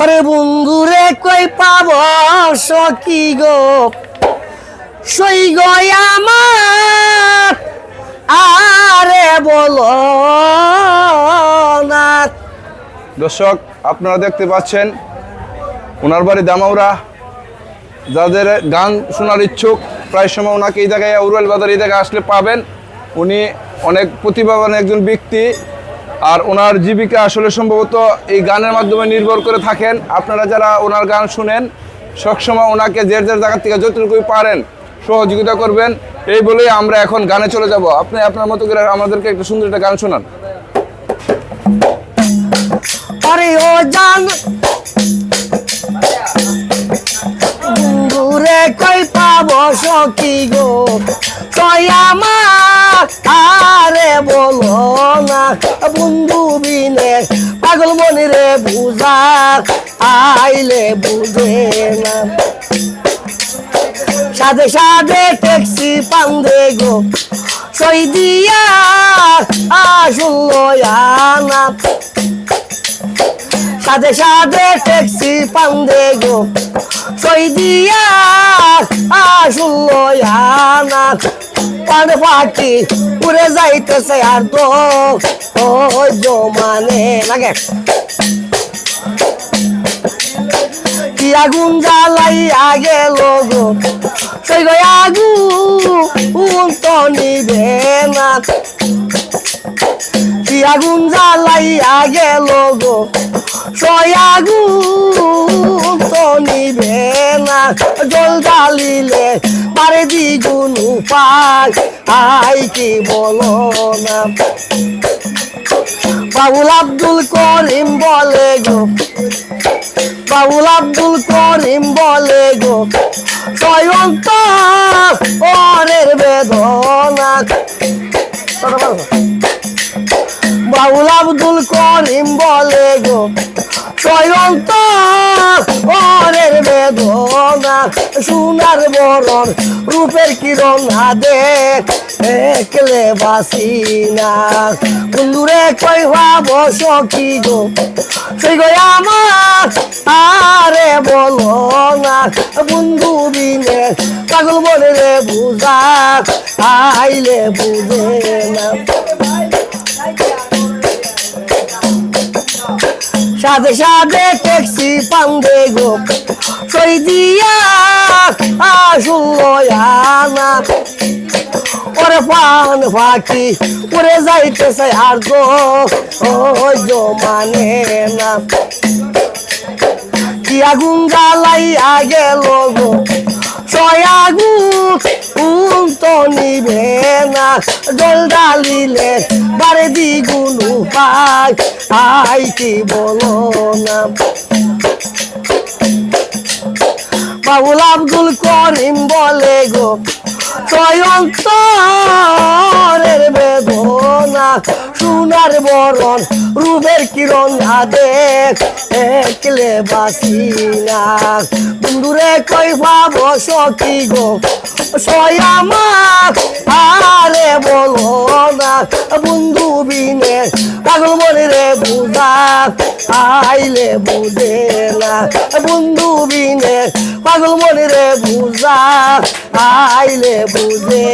আরে বন্ধুরে কই পাব সখী গো? সই গয় আমার, আরে বলো না। দর্শক, আপনারা দেখতে পাচ্ছেন, ওনার বাড়ি দামাউরা। যাদের গান শোনার ইচ্ছুক, প্রায় সময় ওনাকে এই জায়গায় উরুয়াল বাজার এই জায়গায় আসলে পাবেন। উনি অনেক প্রতিভাবান একজন ব্যক্তি। আর ওনার জীবিকা আসলে সম্ভবত এই গানের মাধ্যমে নির্ভর করে থাকেন। আপনারা যারা ওনার গান শুনেন, সবসময় ওনাকে যে যে জায়গা থেকে যতটুকু পারেন সহযোগিতা করবেন। এই বলেই আমরা এখন গানে চলে যাব। আপনি আপনার মতো করে আমাদেরকে একটা সুন্দর একটা গান শোনান। আরে ও জান কই পাব সখী গো? আমার আরে বলো না, বন্ধু বিনে পাগল মনে রে বুঝা আইলে বুঝে না। সাদে সাদে ট্যাক্সি পান্দে গো, সই দিয়া আসলো আনা সাদে সাদে ট্যাক্সি পান্দে গো, সই দিয়া আসলো পান পাখি উড়ে যাইতেছে আর তো ওই জমানে লাগে। কি আগুন জ্বালাইয়া গেল গো? সেই গো আগুন তো নিবে না। কি আগুন জ্বালাইয়া গেল গো? তো নিবে না জল জ্বালিলে পারে দ্বিগুণ উপায়। আই কি বলো না? বাবুল আব্দুল করিম বলে গো, বাবুল আব্দুল করিম বলে গো, স্বয়ন্ত পরের বেদনা। বাবুল আব্দুল করিম বলে গো স্বয়ন্ত পরের বেদনা, সোনার বরণ, রূপের কিরণ হাদে একলে বাসি না। বন্ধুরে কই ভাব সখী গো? সেই গো আমার, আরে বলো না। বন্ধু বিনে পাগল বলে রে বুঝা, আইলে বুঝে না। সাথে সাথে ট্যাক্সি পান্দে গো। সই দিয়া আসলো আনা ওরে পান ফাঁকি উড়ে যাইতেছে আর গো ওই জমানে না। কি আগুন জ্বালাইয়া গেল গো, ছয় আগুন তো নিবে না। ডালিলে উপায় আই কি বলো না? বাবুল আব্দুল করিম বলে গো সয়ন্তরের বেদনা, সোনার বরণ, রূপের কিরণ দেখ একলে বাসি না। বন্ধুরে কই ভাব সখী গো? সয় আমার আরে বলো না আইলে বুঝে না। বন্ধু বিনে পাগল মনে রে বুঝা আইলে বুঝে।